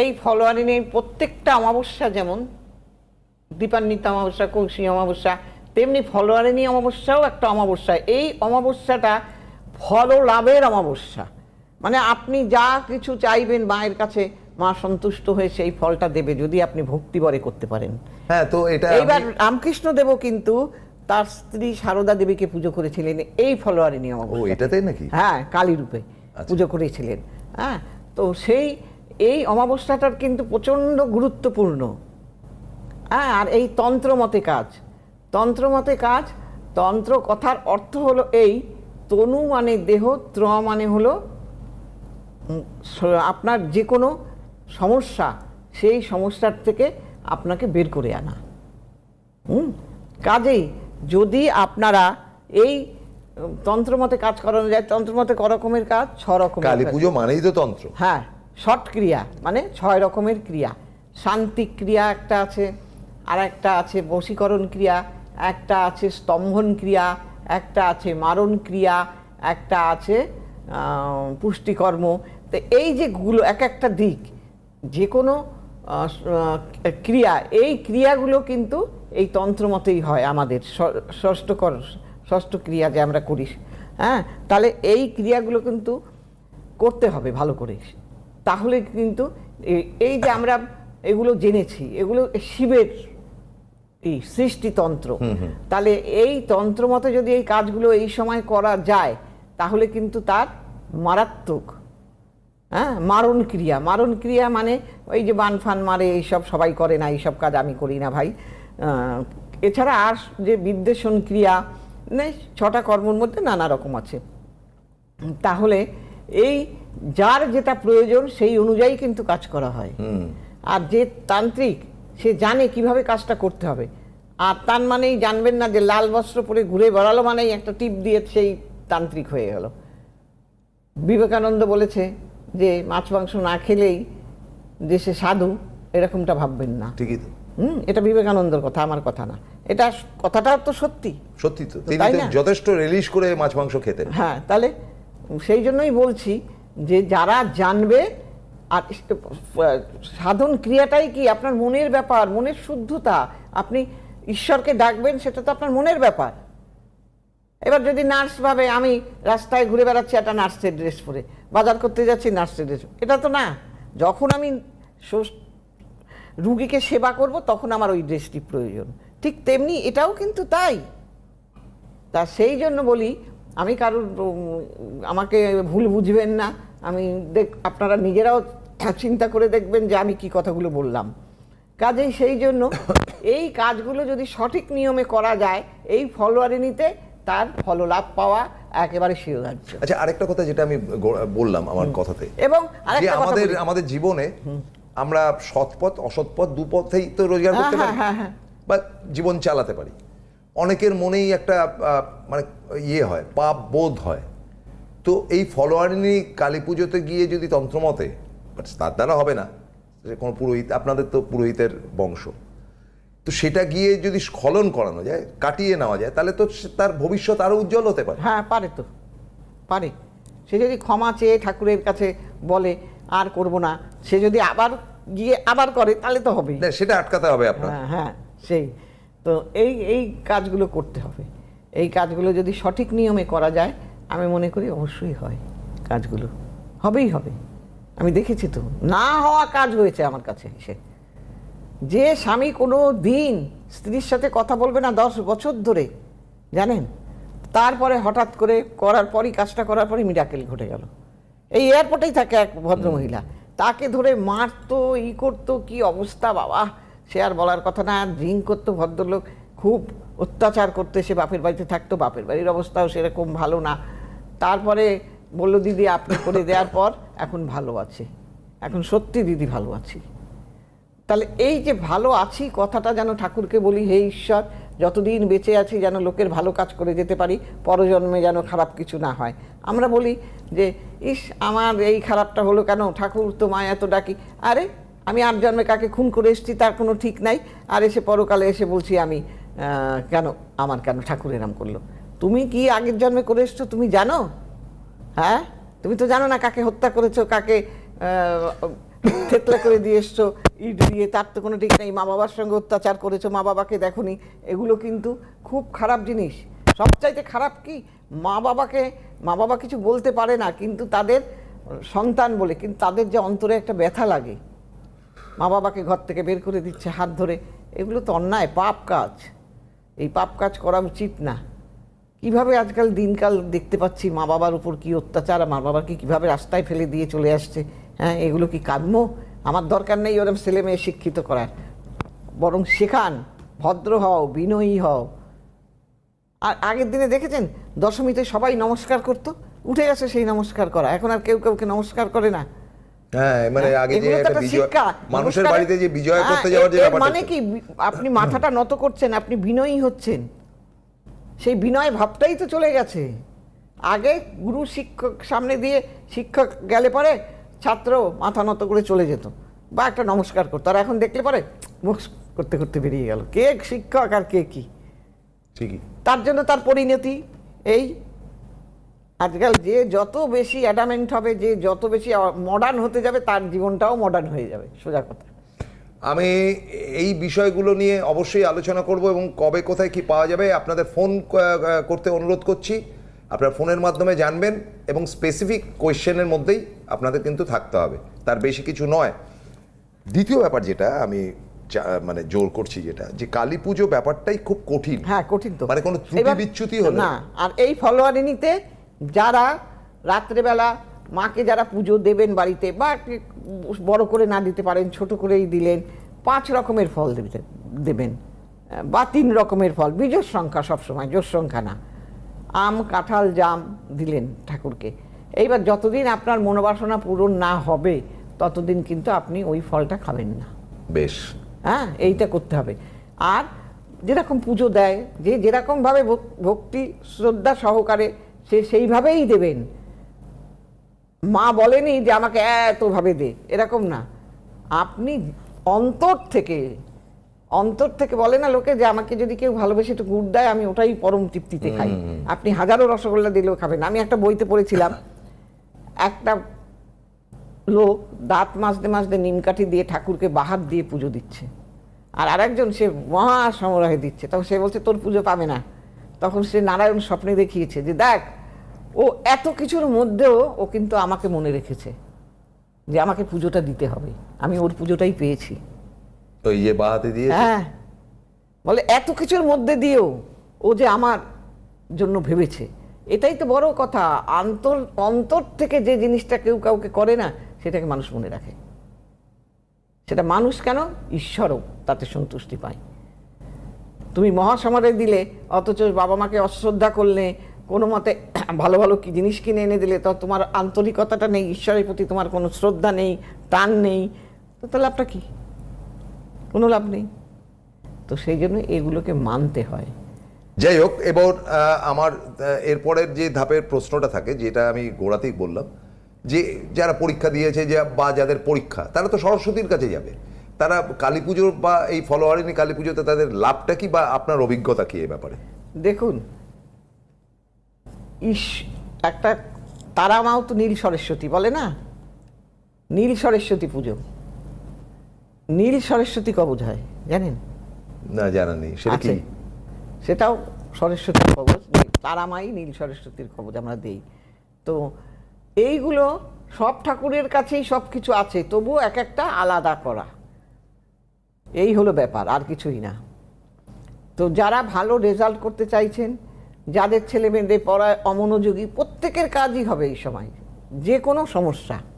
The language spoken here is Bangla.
এই ফলোয়ারিনের প্রত্যেকটা অমাবস্যা যেমন দীপান্বিত অমাবস্যা কৌশী অমাবস্যা তেমনি ফলোয়ারিনী অমাবস্যাও একটা অমাবস্যা। এই অমাবস্যাটা ফল লাভের অমাবস্যা। মানে আপনি যা কিছু চাইবেন মায়ের কাছে মা সন্তুষ্ট হয়ে সেই ফলটা দেবে যদি আপনি ভক্তিবরে করতে পারেন। হ্যাঁ তো এটা এইবার রামকৃষ্ণ দেবও কিন্তু তার স্ত্রী সারদা দেবীকে পুজো করেছিলেন এই ফলোয়ারিনী ও অমাবস্যা। এটাতেই নাকি? হ্যাঁ কালী রূপে আচ্ছা। পুজো করেছিলেন। হ্যাঁ তো সেই এই অমাবস্যাটার কিন্তু প্রচণ্ড গুরুত্বপূর্ণ। হ্যাঁ আর এই তন্ত্রমতে কাজ। তন্ত্রমতে কাজ তন্ত্র কথার অর্থ হলো এই তনু মানে দেহ ত্র মানে হলো আপনার যে কোনো সমস্যা সেই সমস্যার থেকে আপনাকে বের করে আনা। হুম? কাজেই যদি আপনারা এই তন্ত্রমতে কাজ করানো যায় তন্ত্রমতে ক রকমের কাজ ছ রকমের কালী পুজো মানেই তো তন্ত্র। হ্যাঁ। ক্রিয়া মানে ছয় রকমের ক্রিয়া। শান্তি ক্রিয়া একটা আছে আর একটা আছে বশীকরণ ক্রিয়া, একটা আছে স্তম্ভন ক্রিয়া, একটা আছে মারণ ক্রিয়া, একটা আছে পুষ্টিকর্ম। তো এই যেগুলো এক একটা দিক, যে কোনো ক্রিয়া, এই ক্রিয়াগুলো কিন্তু এই তন্ত্রমতেই হয় আমাদের। ষষ্ঠকর, ষষ্ঠ ক্রিয়া যে আমরা করি হ্যাঁ? তাহলে এই ক্রিয়াগুলো কিন্তু করতে হবে ভালো করে। তাহলে কিন্তু এই যে আমরা এগুলো জেনেছি এগুলো শিবের এই সৃষ্টিতন্ত্র তাহলে এই তন্ত্র মতে যদি এই কাজগুলো এই সময় করা যায় তাহলে কিন্তু তার মারাত্মক হ্যাঁ মারণ ক্রিয়া। মারণ ক্রিয়া মানে ওই যে বান ফান মারে এইসব সবাই করে না এইসব কাজ আমি করি না ভাই। এছাড়া আর যে বিদ্বেষণ ক্রিয়া নেই ছটা কর্মর মধ্যে নানা রকম আছে। তাহলে এই যার যেটা প্রয়োজন সেই অনুযায়ী কিন্তু কাজ করা হয়। আর যে তান্ত্রিক সে জানে কীভাবে কাজটা করতে হবে। আর তার মানেই জানবেন না যে লাল বস্ত্র পরে ঘুরে বেড়ালো মানেই একটা টিপ দিয়ে সেই তান্ত্রিক হয়ে গেল। বিবেকানন্দ বলেছে যে মাছ মাংস না খেলেই যে সে সাধু এরকমটা ভাববেন না। ঠিকই তো। হুম এটা বিবেকানন্দর কথা আমার কথা না। এটা কথাটা তো সত্যি। সত্যি তো। তিনি তাই না? যথেষ্ট রিলিজ করে মাছ মাংস খেতেন। হ্যাঁ তাহলে সেই জন্যই বলছি যে যারা জানবে আর সাধন ক্রিয়াটাই কি? আপনার মনের ব্যাপার, মনের শুদ্ধতা। আপনি ঈশ্বরকে ডাকবেন, সেটা তো আপনার মনের ব্যাপার। এবার যদি নার্স ভাবে, আমি রাস্তায় ঘুরে বেড়াচ্ছি একটা নার্সের ড্রেস পরে, বাজার করতে যাচ্ছি নার্সের ড্রেস, এটা তো না। যখন আমি রুগীকে সেবা করব, তখন আমার ওই ড্রেসটি প্রয়োজন। ঠিক তেমনি এটাও কিন্তু তাই। তা সেই জন্য বলি, আমি কারোর আমাকে ভুল বুঝবেন না। আমি দেখ আপনারা নিজেরাও চিন্তা করে দেখবেন যে আমি কি কথাগুলো বললাম। কাজেই সেই জন্য এই কাজগুলো যদি সঠিক নিয়মে করা যায় এই ফলোয়ারিনিতে তার ফললাভ পাওয়া একেবারে শিরোধার্য। আচ্ছা আরেকটা কথা যেটা আমি বললাম আমার কথাতে। এবং আমাদের আমাদের জীবনে আমরা সৎপথ অসৎপথ দুপথেই তো রোজগার হ্যাঁ, করতে পারি। হ্যাঁ, হ্যাঁ, বা জীবন চালাতে পারি। অনেকের মনেই একটা মানে ইয়ে হয় পাপ বোধ হয়। তো এই ফলোয়ারিনী কালী পুজোতে গিয়ে যদি তন্ত্রমতে বাট তার দ্বারা হবে না সে কোনো পুরোহিত আপনাদের তো পুরোহিতের বংশ। তো সেটা গিয়ে যদি স্খলন করানো যায় কাটিয়ে নেওয়া যায় তাহলে তো তার ভবিষ্যৎ আরও উজ্জ্বল হতে পারে। হ্যাঁ পারে তো পারে। সে যদি ক্ষমা চেয়ে ঠাকুরের কাছে বলে আর করব না সে যদি আবার গিয়ে আবার করে তাহলে তো হবেই। না, সেটা আটকাতে হবে আপনার। হ্যাঁ হ্যাঁ সেই। তো এই এই কাজগুলো করতে হবে। এই কাজগুলো যদি সঠিক নিয়মে করা যায় আমি মনে করি অবশ্যই হয়। কাজগুলো হবেই হবে। আমি দেখেছি তো, না হওয়া কাজ হয়েছে আমার কাছে এসে। যে স্বামী কোনো দিন স্ত্রীর সাথে কথা বলবে না দশ বছর ধরে, জানেন? তারপরে হঠাৎ করে করার পরই, কাজটা করার পরই মিরাকেল ঘটে গেল। এই এয়ারপোর্টেই থাকে এক ভদ্রমহিলা। তাকে ধরে মারতো, ই করতো, কি অবস্থা বাবা? সে আর বলার কথা না ড্রিঙ্ক করতো ভদ্রলোক। খুব অত্যাচার করতে, সে বাপের বাড়িতে থাকতো, বাপের বাড়ির অবস্থাও সেরকম ভালো না। তারপরে বলল, দিদি, আপনি করে দেওয়ার পর এখন ভালো আছে। এখন সত্যি দিদি ভালো আছি। তাহলে এই যে ভালো আছি কথাটা যেন ঠাকুরকে বলি, হে ঈশ্বর, যতদিন বেঁচে আছি যেন লোকের ভালো কাজ করে যেতে পারি, পরজন্মে যেন খারাপ কিছু না হয়। আমরা বলি যে, ইস, আমার এই খারাপটা হলো কেন? ঠাকুর তো মা এত ডাকি। আরে, আমি আট জন্মে কাকে খুন করে এসেছি তার কোনো ঠিক নাই। আর এসে পরকালে এসে বলছি আমি কেন? আমার কেন ঠাকুর এরাম করল? তুমি কি আগের জন্মে করে এসছো তুমি জানো? হ্যাঁ? তুমি তো জানো না কাকে হত্যা করেছ, কাকে থেতলা করে দিয়ে এসছো, ইট দিয়ে, তার তো কোনো ঠিক নেই মা বাবার সঙ্গে অত্যাচার করেছ মা বাবাকে দেখোনি। এগুলো কিন্তু খুব খারাপ জিনিস। সবচাইতে খারাপ কি? মা বাবাকে মা বাবা কিছু বলতে পারে না, কিন্তু তাদের সন্তান বলে, কিন্তু তাদের যে অন্তরে একটা ব্যথা লাগে। মা বাবাকে ঘর থেকে বের করে দিচ্ছে হাত ধরে। এগুলো তো অন্যায়, পাপ কাজ। এই পাপ কাজ করা উচিত না। কীভাবে আজকাল দিনকাল দেখতে পাচ্ছি মা বাবার উপর কি অত্যাচার আর মা বাবাকে কীভাবে রাস্তায় ফেলে দিয়ে চলে আসছে? হ্যাঁ এগুলো কি কাম্য? আমার দরকার নেই ওরকম ছেলে মেয়ে শিক্ষিত করার। বরং শেখান ভদ্র হও বিনয়ী হও। আর আগের দিনে দেখেছেন দশমীতে সবাই নমস্কার করতো? উঠে গেছে সেই নমস্কার করা। এখন আর কেউ কাউকে নমস্কার করে না। হ্যাঁ মানে আগে যে একটা একটা বিজয় শিক্ষা। মানুষের বাড়িতে যে বিজয় হ্যাঁ, করতে যাওয়ার যে মানে কি? আপনি মাথাটা নত করছেন আপনি বিনয়ী হচ্ছেন। সেই বিনয় ভাবটাই তো চলে গেছে। আগে গুরু শিক্ষক সামনে দিয়ে শিক্ষক গেলে পরে ছাত্র মাথা নত করে চলে যেত। বা একটা নমস্কার করতো। আর এখন দেখলে পরে মুখ করতে করতে বেরিয়ে গেল। কে শিক্ষক আর কে কি? ঠিকই। তার জন্য তার পরিণতি এই। আজকাল যে যত বেশি অ্যাডামেন্ট হবে যে যত বেশি মডার্ন হতে যাবে তার জীবনটাও মডার্ন হয়ে যাবে। সোজা কথা। আমি এই বিষয়গুলো নিয়ে অবশ্যই আলোচনা করব এবং কবে কোথায় কি পাওয়া যাবে আপনাদের ফোন করতে অনুরোধ করছি। আপনার ফোনের মাধ্যমে জানবেন এবং স্পেসিফিক কোয়েশ্চেনের মধ্যেই আপনাদের কিন্তু থাকতে হবে। তার বেশি কিছু নয়। দ্বিতীয় ব্যাপার যেটা আমি মানে জোর করছি যেটা যে কালী পুজো ব্যাপারটাই খুব কঠিন। হ্যাঁ কঠিন তো। মানে কোনো ত্রুটি বিচ্যুতি হলে- না আর এই ফলোয়ারিনিতে যারা রাত্রেবেলা মাকে যারা পুজো দেবেন বাড়িতে বা বড় করে না দিতে পারেন ছোট করেই দিলেন পাঁচ রকমের ফল দেবে- দেবেন বা তিন রকমের ফল বীজোর সংখ্যা সবসময় জোর সংখ্যা না। আম কাঁঠাল জাম দিলেন ঠাকুরকে। এইবার যতদিন আপনার মনোবাসনা পূরণ না হবে ততদিন কিন্তু আপনি ওই ফলটা খাবেন না। বেশ। হ্যাঁ এইটা করতে হবে। আর যেরকম পুজো দেয় যে যেরকমভাবে ভক্তি শ্রদ্ধা সহকারে সে সেইভাবেই দেবেন। মা বলেনি যে আমাকে এতভাবে দে। এরকম না। আপনি অন্তর থেকে অন্তর থেকে বলে না লোকে যে আমাকে যদি কেউ ভালোবেসে একটু গুড় দেয় আমি ওটাই পরম তৃপ্তিতে খাই। আপনি হাজারো রসগোল্লা দিলেও খাবেন। আমি একটা বইতে পড়েছিলাম একটা লোক দাঁত মাজতে মাজতে নিমকাঠি দিয়ে ঠাকুরকে বাহাত দিয়ে পুজো দিচ্ছে। আর আরেকজন সে মহা সমারোহে দিচ্ছে। তখন সে বলছে তোর পুজো পাবে না। তখন সে নারায়ণ স্বপ্নে দেখিয়েছে যে দেখ ও এত কিছুর মধ্যেও ও কিন্তু আমাকে মনে রেখেছে যে আমাকে পুজোটা দিতে হবে। আমি ওর পুজোটাই পেয়েছি। তো ইয়ে বাহাতে দিয়ে হ্যাঁ। বলে এত কিছুর মধ্যে দিয়েও ও যে আমার জন্য ভেবেছে। এটাই তো বড় কথা। অন্তর অন্তর থেকে যে জিনিসটা কেউ কাউকে করে না সেটাকে মানুষ মনে রাখে। সেটা মানুষ কেন? ঈশ্বরও তাতে সন্তুষ্টি পায়। তুমি মহাসমারে দিলে অথচ বাবা মাকে অশ্রদ্ধা করলে কোনো মতে ভালো ভালো কি জিনিস কিনে এনে দিলে তো তোমার আন্তরিকতাটা নেই ঈশ্বরের প্রতি তোমার কোনো শ্রদ্ধা নেই টান নেই তো তাহলে লাভটা কী? কোনো লাভ নেই। তো সেই জন্য এগুলোকে মানতে হয়। যাই হোক এবার আমার এরপরের যে ধাপের প্রশ্নটা থাকে যেটা আমি গোড়াতেই বললাম যে যারা পরীক্ষা দিয়েছে যে বা যাদের পরীক্ষা তারা তো সরস্বতীর কাছে যাবে। তারা কালী পুজোর বা এই ফলোয়ারিনী কালী পুজোতে তাদের লাভটা কি বা আপনার অভিজ্ঞতা কি এই ব্যাপারে? দেখুন ইস একটা তারা মাও তো নীল সরস্বতী বলে না? নীল সরস্বতী পুজো। নীল সরস্বতী কবজ হয় জানেন? না জানা নেই। সেটা কি? সেটাও সরস্বতীর কবচ তারামাই নীল সরস্বতীর কবচ আমরা দেই। তো এইগুলো সব ঠাকুরের কাছেই সব কিছু আছে তবু এক একটা আলাদা করা। এই হলো ব্যাপার আর কিছুই না। তো যারা ভালো রেজাল্ট করতে চাইছেন যাদের ছেলে মেয়েদের পড়ায় অমনোযোগী প্রত্যেকের কাজই হবে এই সময়। যে কোনো সমস্যা।